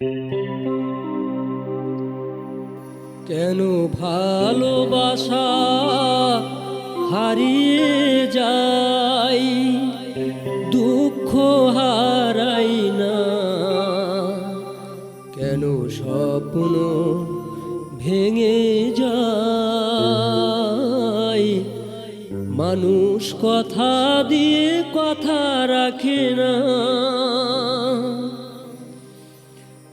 কেন ভালোবাসা হারিয়ে যাই দুঃখ হারাই না। কেন স্বপ্ন ভেঙে যায়? মানুষ কথা দিয়ে কথা রাখে না।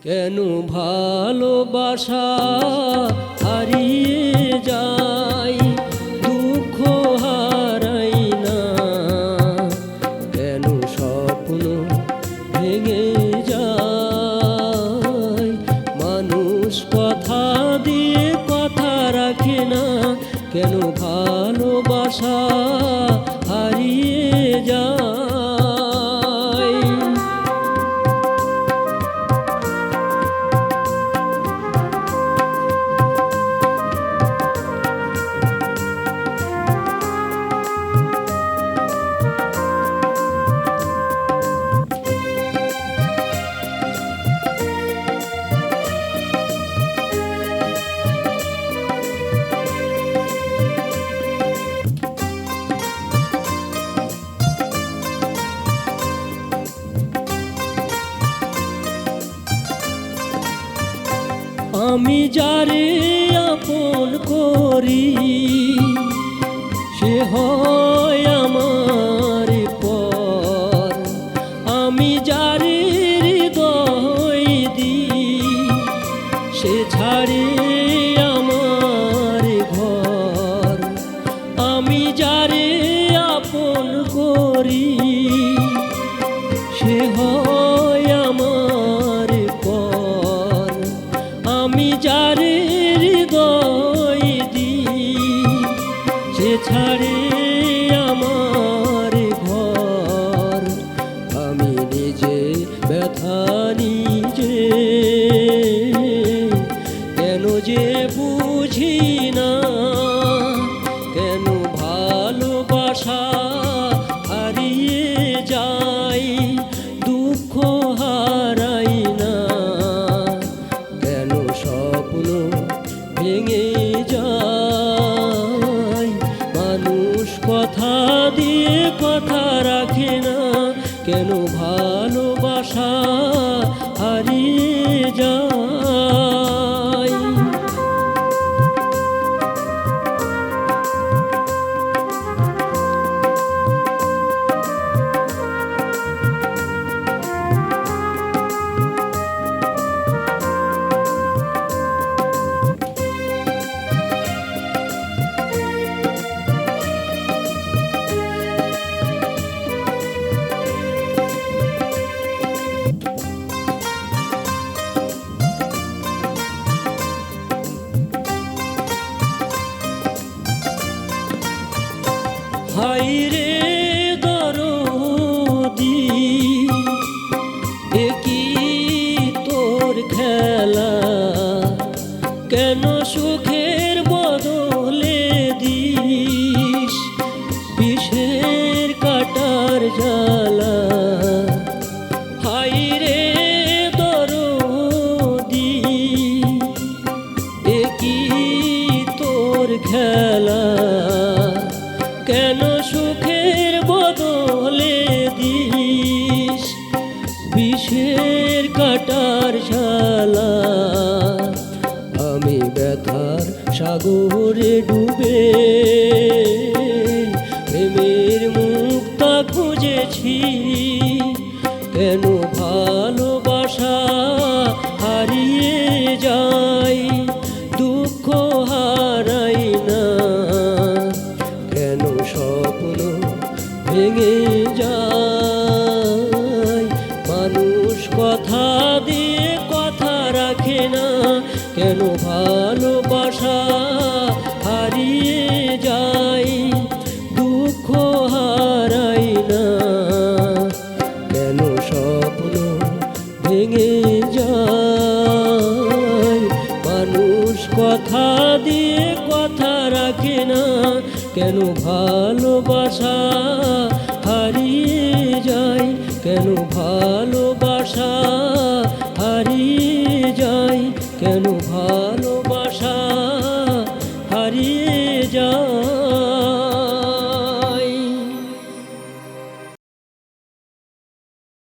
কেন ভালোবাসা হারিয়ে যায়? দুঃখ হারাই না। কেন স্বপ্ন ভেঙে যায়? মানুষ কথা দিয়ে কথা রাখে না। কেন ভালোবাসা হারিয়ে যায়? আমি যারে আপন করি সে হয় আমার পর আমি যারে দিই সে ছাড়ে সে ছাড়ে কথা রাখে না। কেন ভালোবাসা সাগরে ডুবে প্রেমের মুক্তা খুঁজেছি। কেন ভালোবাসা হারিয়ে যাই? দুঃখ হারাই না। কেন স্বপ্ন ভেঙে যায়? মানুষ কথা ভেঙে যায়। মানুষ কথা দিয়ে কথা রাখে না, কেন ভালোবাসা হারিয়ে যায়? কেন ভালোবাসা হারিয়ে যায়? কেন ভালোবাসা হারিয়ে যায়?